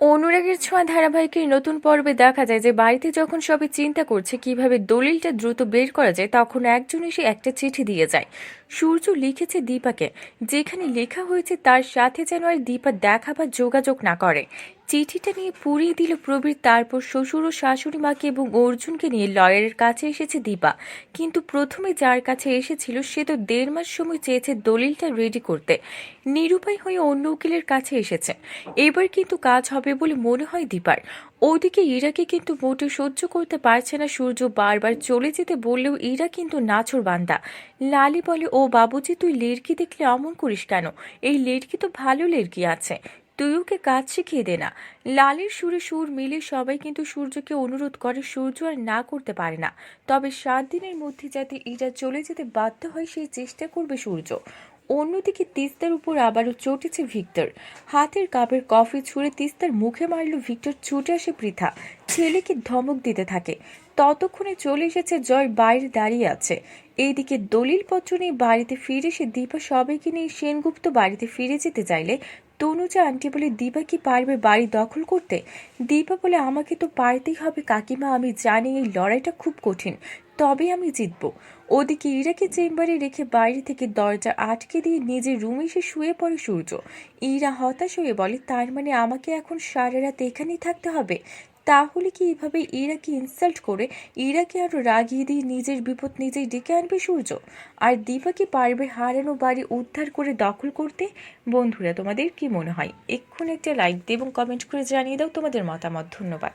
অনুরাগের ছোঁয়া ধারাবাহিকের নতুন পর্বে দেখা যায় যে বাড়িতে যখন সবে চিন্তা করছে কীভাবে দলিলটা দ্রুত বের করা যায়, তখন একজন এসে একটা চিঠি দিয়ে যায়। সূর্য লিখেছে দীপাকে, যেখানে লেখা হয়েছে তার সাথে যেন আর দীপা দেখা বা যোগাযোগ না করে। চিঠিটা নিয়ে পুড়িয়ে দিল প্রবীর, তারপর শ্বশুর ও শাশুড়ি মাকে এবং অর্জুনকে নিয়ে লয়ারের কাছে এসেছে দীপা। কিন্তু প্রথমে যার কাছে এসেছিল, সে তো দেড় মাস সময় চেয়েছে দলিলটা রেডি করতে। নিরুপায় হয়ে অন্য উকিলের কাছে এসেছে। এবার কিন্তু কাজ হবে বলে মনে হয় দীপার। ওদিকে ইরাকে কিন্তু মোটে সহ্য করতে পারছে না সূর্য, বারবার চলে যেতে বললেও ইরা কিন্তু নাছর বান্দা। লালি বলে, ও বাবুজি, তুই লেরকি দেখলে অমন করিস কেন? এই লেরকি তো ভালো লেরকি আছে। তুই ওকে কাজ শিখিয়ে দে না। লালের সুরে সুর মিলে সবাই কিন্তু সূর্যকে অনুরোধ করে সূর্য আর না করতে পারে না। তবে সাত দিনের মধ্যে যাতে ইরা চলে যেতে বাধ্য হয় সেই চেষ্টা করবে সূর্য। অন্যদিকে তিস্তার উপর আবারও চটেছে ভিক্টর। হাতের কাপের কফি ছুঁড়ে তিস্তার মুখে মারল ভিক্টর ছুটে আসে পৃথা। ছেলেকে ধমক দিতে থাকে। ততক্ষণে চলে এসেছে জয়, বাইরে দাঁড়িয়ে আছে। এইদিকে দলিলপত্র নিয়ে বাড়িতে ফিরে এসে দীপা সবাইকে নিয়ে সেনগুপ্ত বাড়িতে ফিরে যেতে চাইলে তনুজা আন্টি বলে দিবা কি পারবে বাড়ি দখল করতে? দিবা বলে, আমাকে তো পারতেই হবে কাকিমা, আমি জানি এই লড়াইটা খুব কঠিন, তবে আমি জিতব। ওদিকে ইরাকে চেম্বারে রেখে বাইরে থেকে দরজা আটকে দিয়ে নিজের রুমে এসে শুয়ে পড়ে সূর্য। ইরা হতাশ হয়ে বলে, তার মানে আমাকে এখন সারা রাত এখানেই থাকতে হবে? তাহলে কি এভাবে ইরাকে ইনসাল্ট করে ইরাকে আরও রাগিয়ে দিয়ে নিজের বিপদ নিজেই ডেকে আনবে সূর্য? আর দীপা কি পারবে হারানো বাড়ি উদ্ধার করে দখল করতে? বন্ধুরা, তোমাদের কি মনে হয়? এক্ষুনি একটা লাইক দিয়ে এবং কমেন্ট করে জানিয়ে দাও তোমাদের মতামত। ধন্যবাদ।